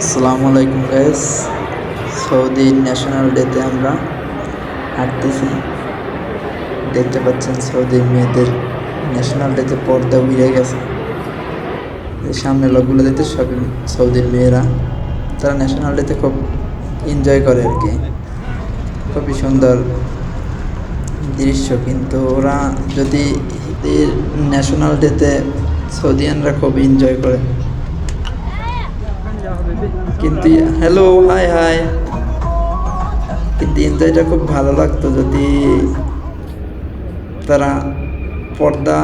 আসসালামু আলাইকুম guys Saudi national ডেতে আমরা হাঁটতেছি। দেখতে পাচ্ছেন সৌদির মেয়েদের ন্যাশনাল ডেতে পর্দা উড়ে গেছে। সামনে লোকগুলো দেখতে সবই সৌদির মেয়েরা। তারা ন্যাশনাল ডেতে খুব এনজয় করে আর কি। খুবই সুন্দর দৃশ্য। কিন্তু ওরা যদি ন্যাশনাল ডেতে সৌদিয়ানরা খুব এনজয় করে। কিন্তু হ্যালো হাই হাই কিন্তু এনজয়টা খুব ভালো লাগতো যদি তারা পর্দা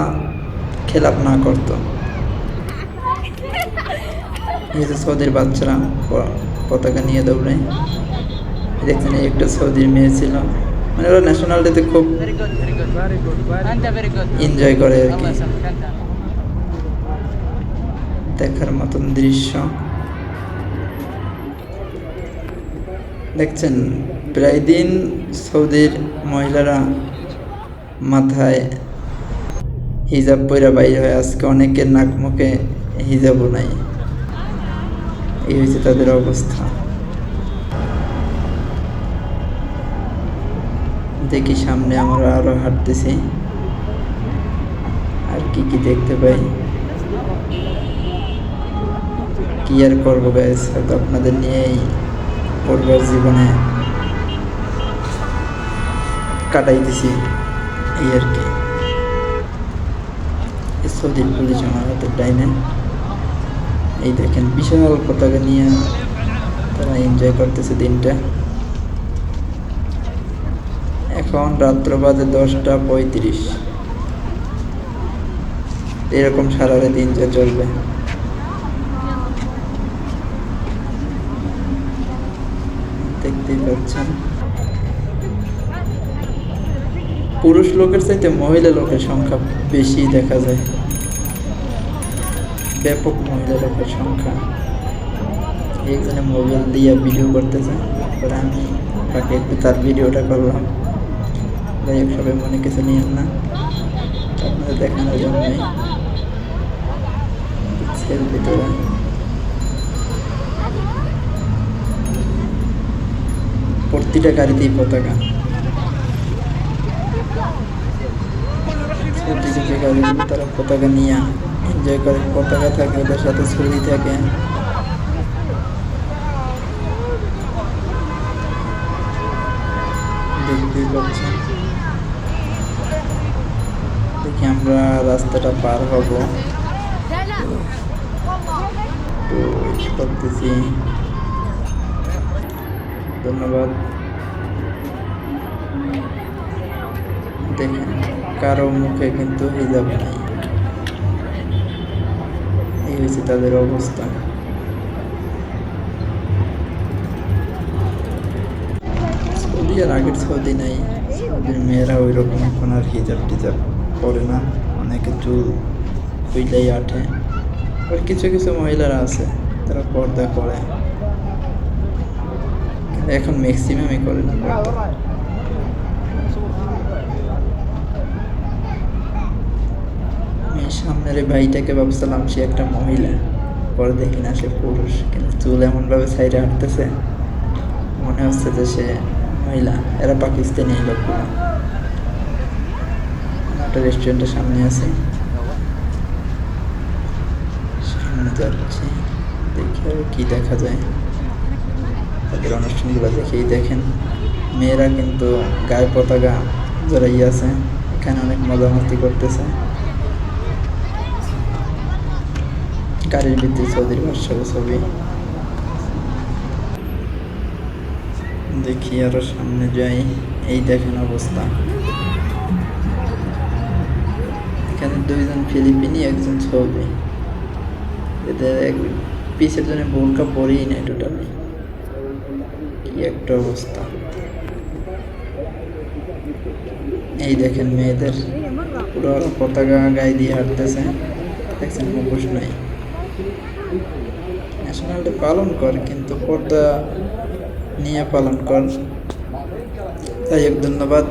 খেলাপ না করত। সৌদির বাচ্চারা পতাকা নিয়ে দৌড়ে দেখছেন একটা সৌদির মেয়ে ছিল। মানে ওরা ন্যাশনাল ডেতে খুব এনজয় করে আর কি। দেখার মতন দৃশ্য। দেখছেন, প্রায় দিন সৌদির মহিলারা মাথায় হিজাব পইরা বাইরে হয়। আজকে অনেকের নাক মুখে হিজাবও নাই। এই হয়েছে তাদের অবস্থা। দেখি সামনে আমরা আরও হাঁটতেছি। আর কি কি দেখতে পাই? কি আর করব গ্যাস হয়তো আপনাদের নিয়েই পরিবার জীবনে কাটাইতেছি এই আর কি। সৌদির পুলিশ আমার হাতের ডাইনে এই দেখেন, বিশাল পতাকা নিয়ে তারা এনজয় করতেছে দিনটা। এখন রাত্র বাজে দশটা পঁয়ত্রিশ। এরকম সারা রাত এনজয় চলবে। দেখতেই পাচ্ছেন পুরুষ লোকের চাইতে মহিলা লোকের সংখ্যা বেশি দেখা যায়। ব্যাপক মহিলা লোকের সংখ্যা। একজনে মোবাইল দিয়ে ভিডিও করতেছে পরে আমি তাকে একটু তার ভিডিওটা করলাম। যাই হোক, সবাই মনে কিছু নিয়েন না। আপনাদের দেখানোর জন্যই। সেলফি তোলা। প্রতিটা গাড়িতেই পতাকা। তারা পতাকা নিয়ে এনজয় করে, পতাকা থাকে, ওদের সাথে ছবি থাকে। দেখি আমরা রাস্তাটা পার হব। তো করতেছি ধন্যবাদ। দেখেন কারও মুখে কিন্তু হিজাব নাই। এই হয়েছে তাদের অবস্থা। সৌদি আর আগের সৌদি নাই। সৌদির মেয়েরা ওই রকম এখন আর হিজাব টিজাব পরে না। অনেকে চুল খুইলাই আঠে। আর কিছু কিছু মহিলারা আছে, তারা পর্দা করে। এখন ম্যাক্সিমামই করে না পর্দা। আমি সামনের ভাইটাকে ভাবছিলাম সে একটা মহিলা। পরে দেখি না সে পুরুষ, কিন্তু চুল এমনভাবে সাইডে হাঁটতেছে। মনে হচ্ছে যে সে মহিলা। এরা পাকিস্তানি লোকগুলো। একটা রেস্টুরেন্টের সামনে আছে। সামনে যাচ্ছি। দেখি আর কি দেখা যায়। তাদের অনুষ্ঠানগুলো দেখেই দেখেন। মেয়েরা কিন্তু গায়ে পতাকা জড়াই আছে। এখানে অনেক মজামস্তি করতেছে। গাড়ির ভিত্তি সৌদির ভাষার ছবি। দেখি আরও সামনে যাই। এই দেখেন অবস্থা। এখানে দুইজন ফিলিপিনি, একজন সৌদি। এদের পিসের জন্য বোরকা পরেই নাই টোটালি কি একটা অবস্থা। এই দেখেন মেয়েদের। পুরো পতাকা গায়ে দিয়ে হাঁটতেছে। দেখছেন মুখোশ নাই। ন্যাশনাল ডে পালন কর কিন্তু পর্দা নিয়ে পালন কর তাই ধন্যবাদ।